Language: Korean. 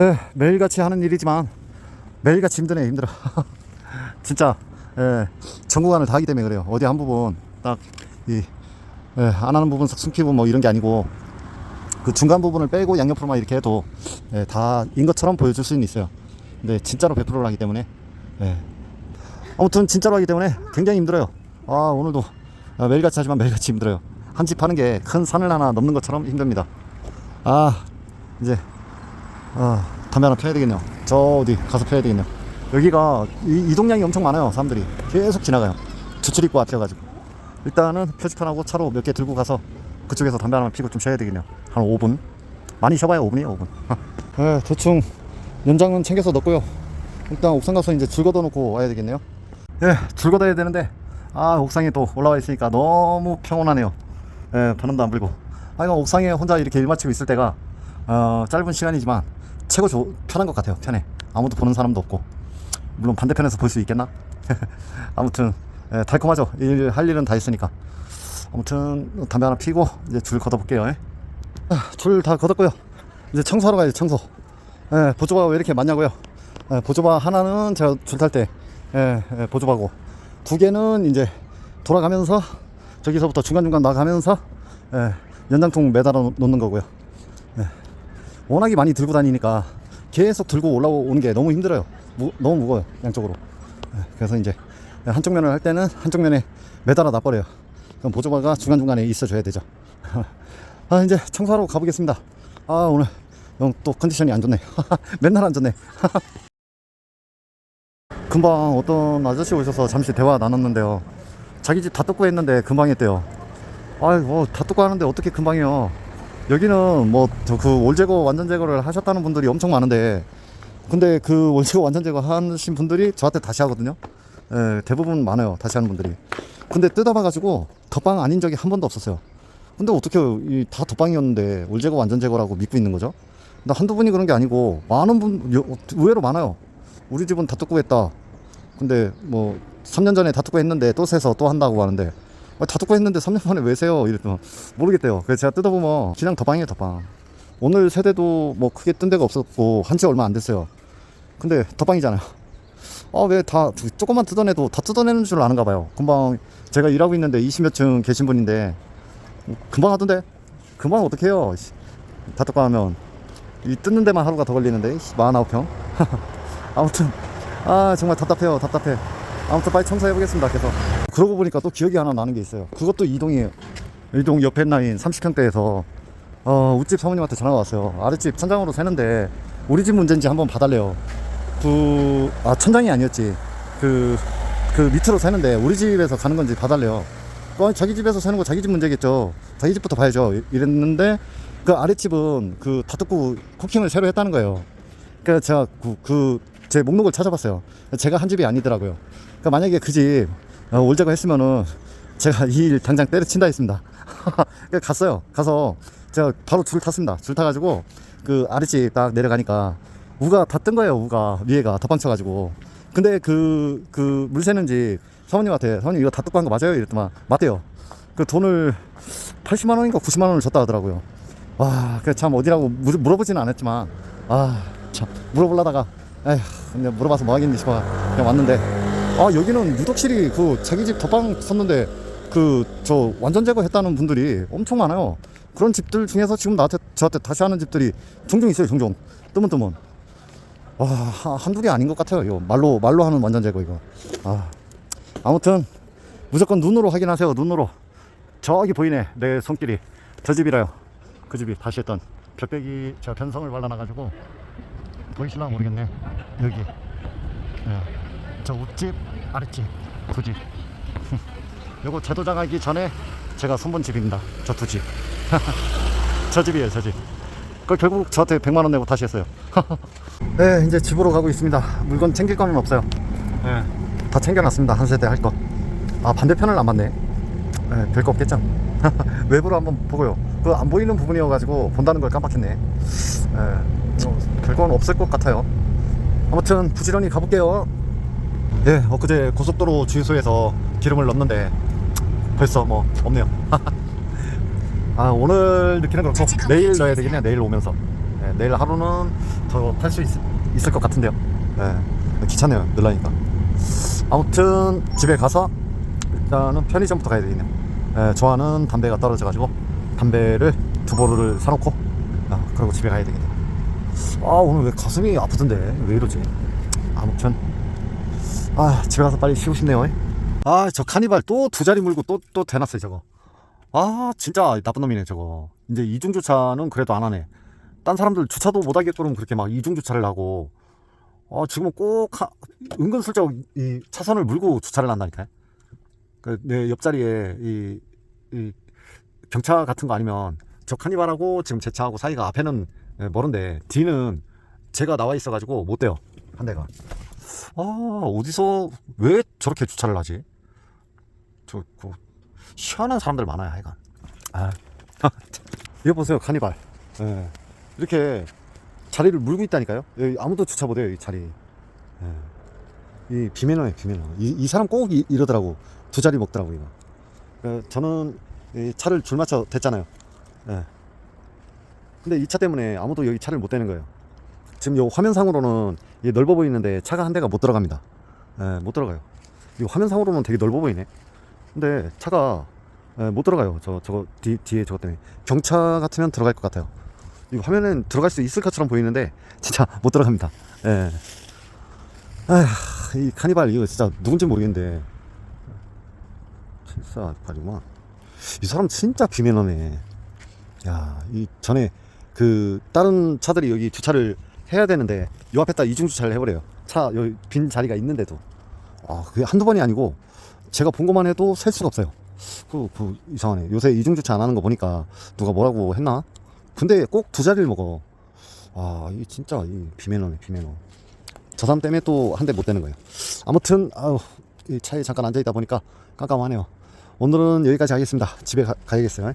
네, 매일같이 하는 일이지만 매일같이 힘드네 힘들어. 진짜 예, 전구간을 다 하기 때문에 그래요. 어디 한 부분 딱이 예, 안 하는 부분 숨기고 뭐 이런 게 아니고 그 중간 부분을 빼고 양옆으로만 이렇게 해도 예, 다인 것처럼 보여줄 수는 있어요. 근데 진짜로 100%를 하기 때문에 예. 아무튼 진짜로 하기 때문에 굉장히 힘들어요. 아 오늘도 아, 매일같이 하지만 매일같이 힘들어요. 한 집 하는 게 큰 산을 하나 넘는 것처럼 힘듭니다. 아 이제 아, 담배 하나 펴야 되겠네요. 저 어디 가서 펴야 되겠네요. 여기가 이, 이동량이 엄청 많아요. 사람들이 계속 지나가요. 주출 입구 앞이어가지고 일단은 표지판하고 차로 몇 개 들고 가서 그쪽에서 담배 하나 피고 좀 쉬어야 되겠네요. 한 5분. 많이 쉬어봐요. 5분이에요. 5분. 네, 대충 연장은 챙겨서 넣고요. 일단 옥상 가서 이제 줄 걷어놓고 와야 되겠네요. 예, 줄 걷어야 되는데 아 옥상에 또 올라와 있으니까 너무 평온하네요. 예, 바람도 안 불고. 아 이거 옥상에 혼자 이렇게 일 마치고 있을 때가 어, 짧은 시간이지만 최고 좋, 편한 것 같아요. 편해. 아무도 보는 사람도 없고. 물론 반대편에서 볼 수 있겠나? 아무튼 예, 달콤하죠. 일, 할 일은 다 했으니까. 아무튼 담배 하나 피고 이제 줄 걷어볼게요. 예. 아, 줄다 걷었고요. 이제 청소하러 가야죠. 청소. 예, 보조바가 왜 이렇게 많냐고요? 예, 보조바 하나는 제가 줄 탈때 예, 예, 보조바고 두 개는 이제 돌아가면서 저기서부터 중간중간 나가면서 예, 연장통 매달아 놓는 거고요. 워낙에 많이 들고 다니니까 계속 들고 올라오는 게 너무 힘들어요. 무, 너무 무거워요. 양쪽으로. 예, 그래서 이제 한쪽 면을 할 때는 한쪽 면에 매달아 놔버려요. 그럼 보조바가 중간중간에 있어줘야 되죠. 아, 이제 청소하러 가보겠습니다. 아, 오늘 영또 컨디션이 안 좋네. 맨날 안 좋네. 금방 어떤 아저씨 오셔서 잠시 대화 나눴는데요. 자기 집 다 뜯고 했는데 금방 했대요. 아이, 뭐, 다 뜯고 하는데 어떻게 금방이요. 여기는 뭐그 올제거 완전 제거를 하셨다는 분들이 엄청 많은데 근데 그 올제거 완전 제거 하신 분들이 저한테 다시 하거든요. 예, 대부분 많아요. 다시 하는 분들이. 근데 뜯어봐가지고 덧방 아닌 적이 한 번도 없었어요. 근데 어떻게 이 다 덧방이었는데 올제거 완전 제거라고 믿고 있는 거죠? 나 한두 분이 그런 게 아니고 많은 분 여- 의외로 많아요. 우리 집은 다 뜯고 했다. 근데 뭐 3년 전에 다 뜯고 했는데 또 세서 또 한다고 하는데 아, 다 뜯고 했는데 3년 만에 왜 세요? 이랬더니 모르겠대요. 그래서 제가 뜯어보면 그냥 덧방이에요, 덧방. 오늘 세대도 뭐 크게 뜬 데가 없었고 한 지 얼마 안 됐어요. 근데 덧방이잖아요. 아, 왜 다 조금만 뜯어내도 다 뜯어내는 줄 아는가 봐요. 금방 제가 일하고 있는데 20몇 층 계신 분인데 금방 하던데 금방 어떻게 해요? 씨. 다 뜯고 하면 이 뜯는 데만 하루가 더 걸리는데 49평. 아무튼 아 정말 답답해요, 답답해. 아무튼 빨리 청소해 보겠습니다. 계속. 그러고 보니까 또 기억이 하나 나는 게 있어요. 그것도 이동이에요. 이동 옆에 라인 30평대에서 어, 우집 사모님한테 전화가 왔어요. 아랫집 천장으로 새는데 우리 집 문제인지 한번 봐달래요. 그, 아, 천장이 아니었지. 그, 그 밑으로 새는데 우리 집에서 가는 건지 봐달래요. 그 자기 집에서 새는 거 자기 집 문제겠죠. 자기 집부터 봐야죠. 이- 이랬는데 그 아랫집은 그 다 뜯고 코킹을 새로 했다는 거예요. 그러니까 제가 그, 그, 제 목록을 찾아봤어요. 제가 한 집이 아니더라고요. 그러니까 만약에 그집 어, 올제거 했으면은 제가 이 일 당장 때려친다 했습니다. 갔어요. 가서 제가 바로 줄 탔습니다. 줄 타가지고 그 아랫집 딱 내려가니까 우가 다 뜬 거예요. 우가 위에가 다 빵쳐가지고. 근데 그 그 물 새는 집 사모님한테 사모님 이거 다 뜯고 한 거 맞아요? 이랬더만 맞대요. 그 돈을 80만 원인가 90만 원을 줬다 하더라고요. 와, 그참 어디라고 물- 물어보지는 않았지만 아, 참 물어보려다가 에휴, 그냥 물어봐서 뭐 하겠니 싶어 그냥 왔는데 아 여기는 유독실이 그 자기 집 덧방 쳤는데 그 저 완전 제거했다는 분들이 엄청 많아요. 그런 집들 중에서 지금 나한테 저한테 다시 하는 집들이 종종 있어요, 종종 뜨문뜨문. 와, 하- 한두 개 아닌 것 같아요. 이거 말로 말로 하는 완전 제거 이거. 아, 아무튼 무조건 눈으로 확인하세요. 눈으로. 저기 보이네 내 손길이 저 집이라요. 그 집이 다시 했던 벽배기 제가 변성을 발라놔가지고 보이실라 모르겠네. 여기. 예. 저 웃집 아랫집 두 집. 요거 재도장하기 전에 제가 손본 집입니다. 저 두 집. 저 집이에요, 저 집. 그 결국 저한테 100만 원 내고 다시 했어요. 네, 이제 집으로 가고 있습니다. 물건 챙길 거는 없어요. 네, 다 챙겨놨습니다. 한 세대 할 거. 아 반대편을 안 봤네. 네, 별거 없겠죠. 외부로 한번 보고요. 그 안 보이는 부분이어가지고 본다는 걸 깜빡했네. 네, 뭐 별건 없을 것 같아요. 아무튼 부지런히 가볼게요. 예, 엊그제 고속도로 주유소에서 기름을 넣었는데 벌써 뭐 없네요. 아 오늘 느끼는 그렇고 내일 넣어야 되겠네요. 내일 오면서 예, 내일 하루는 더탈수 있을 것 같은데요. 예, 귀찮네요. 늘라니까. 아무튼 집에 가서 일단은 편의점부터 가야 되겠네요. 예, 좋아하는 담배가 떨어져가지고 담배를 두 보루를 사놓고 아, 그리고 집에 가야 되겠네요. 아 오늘 왜 가슴이 아프던데 왜 이러지? 아무튼 아 집에 가서 빨리 쉬고 싶네요. 아 저 카니발 또 두 자리 물고 또 또 대놨어요 저거. 아 진짜 나쁜 놈이네 저거. 이제 이중 주차는 그래도 안 하네. 딴 사람들 주차도 못 하게끔 그렇게 막 이중 주차를 하고. 아 지금은 꼭 하, 은근슬쩍 이 차선을 물고 주차를 한다니까. 그내 옆자리에 이, 이 경차 같은 거 아니면 저 카니발하고 지금 제 차하고 사이가 앞에는 예, 멀은데 뒤는 제가 나와 있어가지고 못 돼요 한 대가. 아 어디서 왜 저렇게 주차를 하지? 저 그, 희한한 사람들 많아요 하여간. 아 이거 보세요 카니발. 예. 이렇게 자리를 물고 있다니까요. 여기 아무도 주차 못해요 이 자리. 예. 이 비매너예요 비매너. 이, 이 사람 꼭 이, 이러더라고 두 자리 먹더라고 이거. 예, 저는 이 차를 줄 맞춰 댔잖아요. 예. 근데 이 차 때문에 아무도 여기 차를 못 대는 거예요. 지금 요 화면상으로는 이게 넓어 보이는데 차가 한 대가 못 들어갑니다. 예, 못 들어가요. 이 화면상으로는 되게 넓어 보이네. 근데 차가 예, 못 들어가요. 저 저거 뒤, 뒤에 저것 때문에 경차 같으면 들어갈 것 같아요. 이 화면엔 들어갈 수 있을 것처럼 보이는데 진짜 못 들어갑니다. 예. 아휴, 이 카니발 이거 진짜 누군지 모르겠는데 진짜 발이구만. 이 사람 진짜 비매너네. 야, 이 전에 그 다른 차들이 여기 주차를 해야 되는데 요 앞에다 이중 주차를 해버려요. 차 여기 빈 자리가 있는데도. 아, 그게 한두 번이 아니고 제가 본 것만 해도 셀 수가 없어요. 그, 그 이상하네. 요새 이중 주차 안 하는 거 보니까 누가 뭐라고 했나? 근데 꼭 두 자리를 먹어. 아, 이 진짜 이 비매너네, 비매너. 저 사람 때문에 또 한 대 못 되는 거예요. 아무튼 아우 이 차에 잠깐 앉아 있다 보니까 깜깜하네요. 오늘은 여기까지 하겠습니다. 집에 가, 가야겠어요.